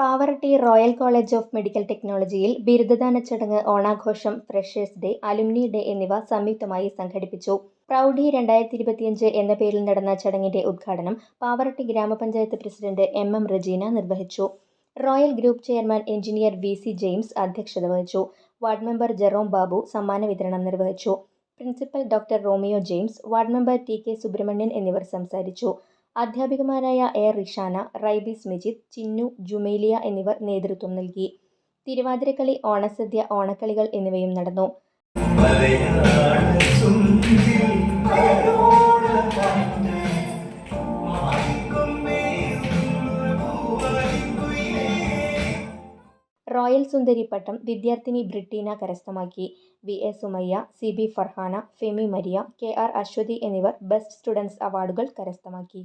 Pavaratty royal college of medical ടെക്നോളജിയിൽ ബിരുദദാന ചടങ്ങ് ഓണാഘോഷം ഫ്രഷേഴ്സ് ഡേ അലുമിനി ഡേ എന്നിവ സംയുക്തമായി സംഘടിപ്പിച്ചു. പ്രൗഢി രണ്ടായിരത്തി ഇരുപത്തിയഞ്ച് എന്ന പേരിൽ നടന്ന ചടങ്ങിന്റെ ഉദ്ഘാടനം പാവറട്ടി ഗ്രാമപഞ്ചായത്ത് പ്രസിഡന്റ് എം എം റജീന നിർവഹിച്ചു. Royal group chairman engineer V C James അധ്യക്ഷത വഹിച്ചു. വാർഡ് മെമ്പർ ജെറോം ബാബു സമ്മാന വിതരണം നിർവഹിച്ചു. Principal doctor Romeo James ward member T K Subrahmanyan എന്നിവർ സംസാരിച്ചു. അധ്യാപികമാരായ എ റിഷാന റൈബീസ് മെജിദ് ചിന്നു ജുമേലിയ എന്നിവർ നേതൃത്വം നൽകി. തിരുവാതിരക്കളി ഓണസദ്യ ഓണക്കളികൾ എന്നിവയും നടന്നു. റോയൽ സുന്ദരി പട്ടം വിദ്യാർത്ഥിനി ബ്രിട്ടീന കരസ്ഥമാക്കി. V. A. Sumayya C. B. Farhana Femi Maria K. R. Aswathy എന്നിവർ ബെസ്റ്റ് സ്റ്റുഡൻസ് അവാർഡുകൾ കരസ്ഥമാക്കി.